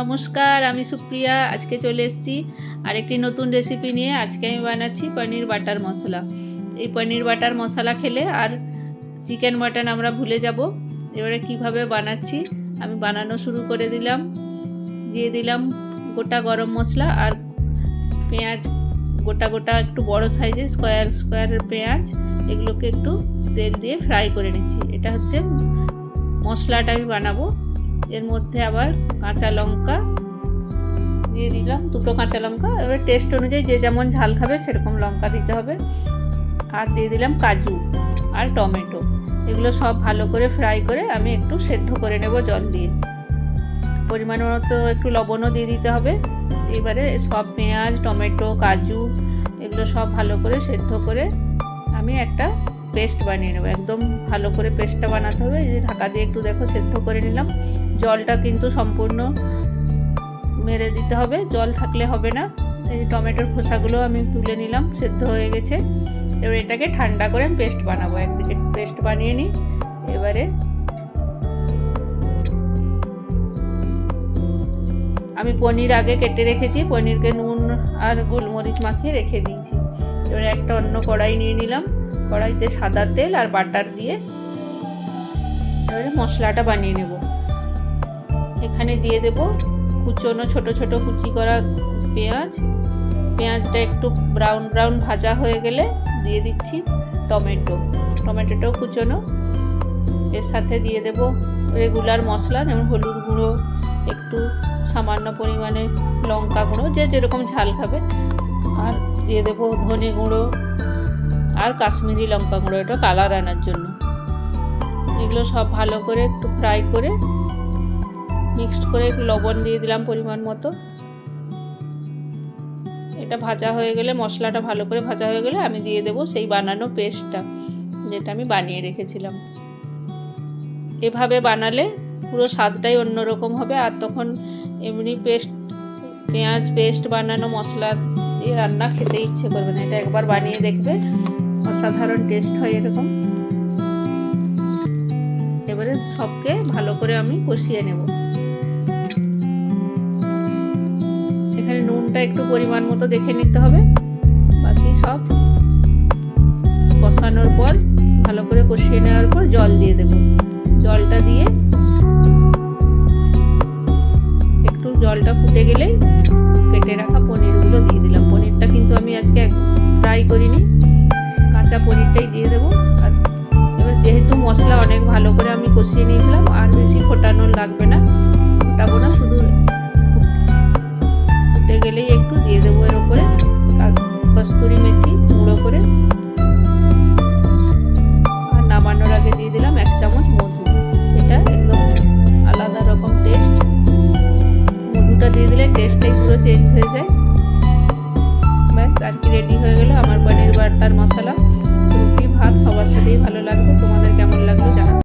নমস্কার, আমি সুপ্রিয়া। আজকে চলে এসেছি আরেকটি নতুন রেসিপি নিয়ে। আজকে আমি বানাচ্ছি পনির বাটার মশলা। এই পনির বাটার মশলা খেলে আর চিকেন মাটন আমরা ভুলে যাব। এবারে কীভাবে বানাচ্ছি? আমি বানানো শুরু করে দিলাম। দিয়ে দিলাম গোটা গরম মশলা আর পেঁয়াজ। গোটা গোটা একটু বড় সাইজের স্কোয়ার স্কোয়ারের পেঁয়াজ। এগুলোকে একটু তেল দিয়ে ফ্রাই করে নিচ্ছি। এটা হচ্ছে মশলাটা আমি বানাবো। এর মধ্যে আবার কাঁচা লঙ্কা দিয়ে দিলাম, দুটো কাঁচা লঙ্কা। এবার টেস্ট অনুযায়ী যে যেমন ঝাল খাবে সেরকম লঙ্কা দিতে হবে। আর দিয়ে দিলাম কাজু আর টমেটো। এগুলো সব ভালো করে ফ্রাই করে আমি একটু সেদ্ধ করে নেব জল দিয়ে। পরিমাণ মতো একটু লবণও দিয়ে দিতে হবে। এবারে সব পেঁয়াজ, টমেটো, কাজু এগুলো সব ভালো করে সেদ্ধ করে আমি একটা পেস্ট বানিয়ে নেব। একদম ভালো করে পেস্টটা বানাতে হবে। এই যে ঢাকা দিয়ে একটু দেখো সেদ্ধ করে নিলাম। জলটা কিন্তু সম্পূর্ণ মেরে দিতে হবে। জল থাকলে হবে না। এই টমেটোর খোসাগুলো আমি তুলে নিলাম, সেদ্ধ হয়ে গেছে। এবার এটাকে ঠান্ডা করে আমি পেস্ট বানাবো। একদিকে পেস্ট বানিয়ে নিই, এবারে আমি পনির আগে কেটে রেখেছি। পনিরকে নুন আর গোলমরিচ মাখিয়ে রেখে দিয়েছি। এবারে একটা অন্য কড়াই নিয়ে নিলাম। কড়াইতে সাদা তেল আর বাটার দিয়ে এবারে মশলাটা বানিয়ে নেব। এখানে দিয়ে দেব কুচনো ছোট ছোট কুচি করা পেঁয়াজ। পেঁয়াজটা একটু ব্রাউন ব্রাউন ভাজা হয়ে গেলে দিয়ে দিচ্ছি টমেটো। টমেটোটাও কুচনো। এর সাথে দিয়ে দেব রেগুলার মশলা, যেমন হলুদ গুঁড়ো, একটু সামান্য পরিমাণে লঙ্কা গুঁড়ো, যে যেরকম ঝাল খাবে। আর দিয়ে দেবো ধনে গুঁড়ো আর কাশ্মীরি লঙ্কা গুঁড়ো, এটা কালার আনার জন্য। এগুলো সব ভালো করে একটু ফ্রাই করে মিক্সড করে একটু লবণ দিয়ে দিলাম পরিমাণ মতো। এটা ভাজা হয়ে গেলে, মশলাটা ভালো করে ভাজা হয়ে গেলে আমি দিয়ে দেবো সেই বানানো পেস্টটা, যেটা আমি বানিয়ে রেখেছিলাম। এভাবে বানালে পুরো স্বাদটাই অন্যরকম হবে, আর তখন এমনি পেস্ট, পেঁয়াজ পেস্ট বানানো মশলা দিয়ে রান্না খেতে ইচ্ছে করবে না। এটা একবার বানিয়ে দেখবে, অসাধারণ টেস্ট হয় এরকম। এবারে সবকে ভালো করে আমি কষিয়ে নেব। একটু পরিমাণ মতো দেখে নিতে হবে। বাকি সব কষানোর পর, ভালো করে কষিয়ে নেওয়ার পর জল দিয়ে দেব। জলটা দিয়ে একটু জলটা ফুটে গেলেই কেটে রাখা পনিরগুলো দিয়ে দিলাম। পনিরটা কিন্তু আমি আজকে ফ্রাই করিনি। কাঁচা পনিরটাই দিয়ে দেবো। আর এবার যেহেতু মশলা অনেক ভালো করে আমি কষিয়ে নিয়েছিলাম, আর বেশি ফোটানোর লাগবে না। আর কি রেডি হয়ে গেলো আমার পনির বাটার মশলা। রুটি, ভাত সবার সাথেই ভালো লাগবে। তোমাদের